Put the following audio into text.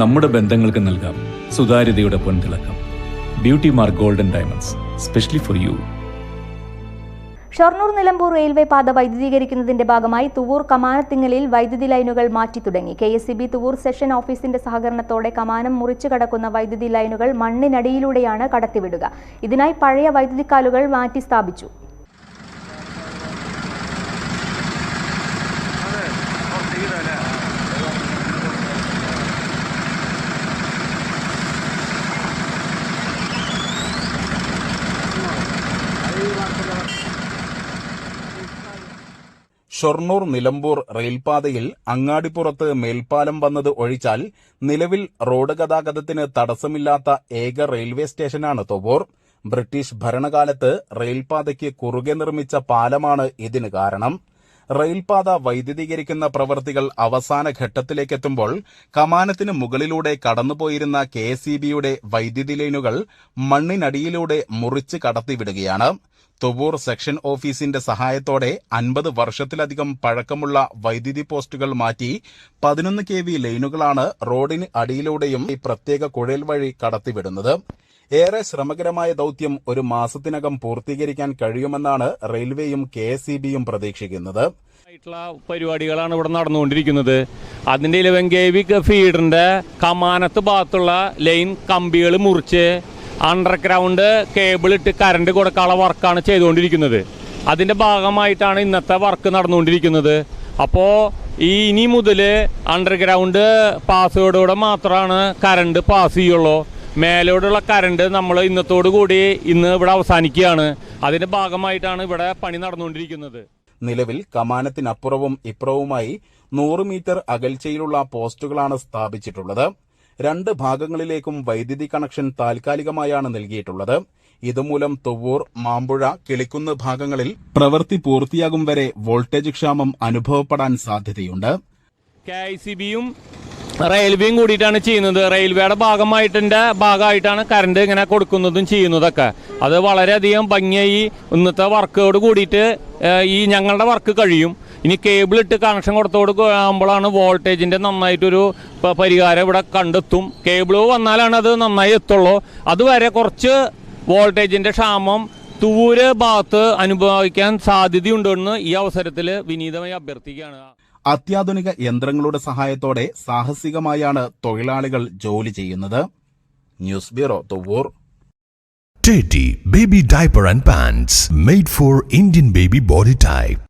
നമ്മുടെ ബന്ധങ്ങൾക്ക് നൽകാം. സുതാര്യതയുടെ പൊൻതിളക്കം. Beauty mark golden diamonds specially for you Shoranur Nilambur railway പാത വൈദ്യുതീകരിക്കുന്നതിന്റെ ഭാഗമായി തുവൂർ കമാനത്തിങ്ങലിൽ വൈദ്യുതി ലൈനുകൾ മാറ്റി തുടങ്ങി. K S B Thuvvur section ഓഫീസിന്റെ സഹകരണത്തോടെ കമാനം മുറിച്ചു കടക്കുന്ന വൈദ്യുതി ലൈനുകൾ മണ്ണിനടിയിലൂടെയാണ് കടത്തിവിടുക. ഇതിനായി പഴയ വൈദ്യുതിക്കാലുകൾ മാറ്റി സ്ഥാപിച്ചു. ഷൊർണൂർ നിലമ്പൂർ റെയിൽപാതയിൽ അങ്ങാടിപ്പുറത്ത് മേൽപ്പാലം വന്നത് ഒഴിച്ചാൽ നിലവിൽ റോഡ് ഗതാഗതത്തിന് തടസ്സമില്ലാത്ത ഏക റെയിൽവേ സ്റ്റേഷനാണ് തൊവൂർ ബ്രിട്ടീഷ് ഭരണകാലത്ത് റെയിൽപാതയ്ക്ക് കുറുകെ നിർമ്മിച്ച പാലമാണ് ഇതിന് കാരണം. റെയിൽപാത വൈദ്യുതീകരിക്കുന്ന പ്രവൃത്തികൾ അവസാന ഘട്ടത്തിലേക്കെത്തുമ്പോൾ കമാനത്തിന് മുകളിലൂടെ കടന്നുപോയിരുന്ന കെ എസ് വൈദ്യുതി ലൈനുകൾ മണ്ണിനടിയിലൂടെ മുറിച്ച് കടത്തിവിടുകയാണ്. തുവൂർ സെക്ഷൻ ഓഫീസിന്റെ സഹായത്തോടെ അൻപത് വർഷത്തിലധികം പഴക്കമുള്ള വൈദ്യുതി പോസ്റ്റുകൾ മാറ്റി പതിനൊന്ന് കെ വി ലൈനുകളാണ് റോഡിന് അടിയിലൂടെയും ഈ പ്രത്യേക കുഴൽ വഴി കടത്തിവിടുന്നത്. ഏറെ ശ്രമകരമായ ദൌത്യം ഒരു മാസത്തിനകം പൂർത്തീകരിക്കാൻ കഴിയുമെന്നാണ് റെയിൽവേയും കെ എസ് പ്രതീക്ഷിക്കുന്നത്. പരിപാടികളാണ് ഇവിടെ നടന്നുകൊണ്ടിരിക്കുന്നത്. അതിന്റെ ഇലവൻ കെ വി ഫീഡറിന്റെ കമാനത്ത് ഭാഗത്തുള്ള ലൈൻ കമ്പികൾ മുറിച്ച് അണ്ടർഗ്രൗണ്ട് കേബിൾ ഇട്ട് കറണ്ട് കൊടുക്കാനുള്ള വർക്കാണ് ചെയ്തുകൊണ്ടിരിക്കുന്നത്. അതിന്റെ ഭാഗമായിട്ടാണ് ഇന്നത്തെ വർക്ക് നടന്നുകൊണ്ടിരിക്കുന്നത്. അപ്പോൾ ഈ ഇനി മുതൽ അണ്ടർഗ്രൗണ്ട് പാസ്വേഡോടെ മാത്രമാണ് കറണ്ട് പാസ് ചെയ്യുള്ളൂ. മേലോടുള്ള കറണ്ട് നമ്മൾ ഇന്നത്തോടു കൂടി ഇന്ന് ഇവിടെ അവസാനിക്കുകയാണ്. അതിന്റെ ഭാഗമായിട്ടാണ് ഇവിടെ പണി നടന്നുകൊണ്ടിരിക്കുന്നത്. നിലവിൽ കമാനത്തിനപ്പുറവും ഇപ്പുറവുമായി നൂറ് മീറ്റർ അകൽച്ചയിലുള്ള പോസ്റ്റുകളാണ് സ്ഥാപിച്ചിട്ടുള്ളത്. രണ്ട് ഭാഗങ്ങളിലേക്കും വൈദ്യുതി കണക്ഷൻ താൽക്കാലികമായാണ് നൽകിയിട്ടുള്ളത്. ഇതുമൂലം തുവൂർ മാമ്പുഴ കിളിക്കുന്ന് ഭാഗങ്ങളിൽ പ്രവൃത്തി പൂർത്തിയാകും വരെ വോൾട്ടേജ് ക്ഷാമം അനുഭവപ്പെടാൻ സാധ്യതയുണ്ട്. കെ ഐ സി ബിയും റെയിൽവേയും കൂടിയിട്ടാണ് ചെയ്യുന്നത്. റെയിൽവേയുടെ ഭാഗമായിട്ടിന്റെ ഭാഗമായിട്ടാണ് കറണ്ട് ഇങ്ങനെ കൊടുക്കുന്നതും ചെയ്യുന്നതൊക്കെ. അത് വളരെയധികം ഭംഗിയായി ഇന്നത്തെ വർക്കോട് കൂടിയിട്ട് ഈ ഞങ്ങളുടെ വർക്ക് കഴിയും. ഇനി കേബിൾ ഇട്ട് കണക്ഷൻ കൊടുത്തോട് ആകുമ്പോഴാണ് വോൾട്ടേജിന്റെ നന്നായിട്ടൊരു പരിഹാരം ഇവിടെ കണ്ടെത്തും. കേബിൾ വന്നാലാണ് അത് നന്നായി എത്തുള്ളൂ. അതുവരെ കുറച്ച് വോൾട്ടേജിന്റെ ക്ഷാമം തൂര് ഭാഗത്ത് അനുഭവിക്കാൻ സാധ്യതയുണ്ടെന്ന് ഈ അവസരത്തിൽ വിനീതമായി അഭ്യർത്ഥിക്കുകയാണ്. അത്യാധുനിക യന്ത്രങ്ങളുടെ സഹായത്തോടെ സാഹസികമായാണ് തൊഴിലാളികൾ ജോലി ചെയ്യുന്നത് news bureau Thovoor Teddy Baby Diaper and Pants made for Indian baby body type.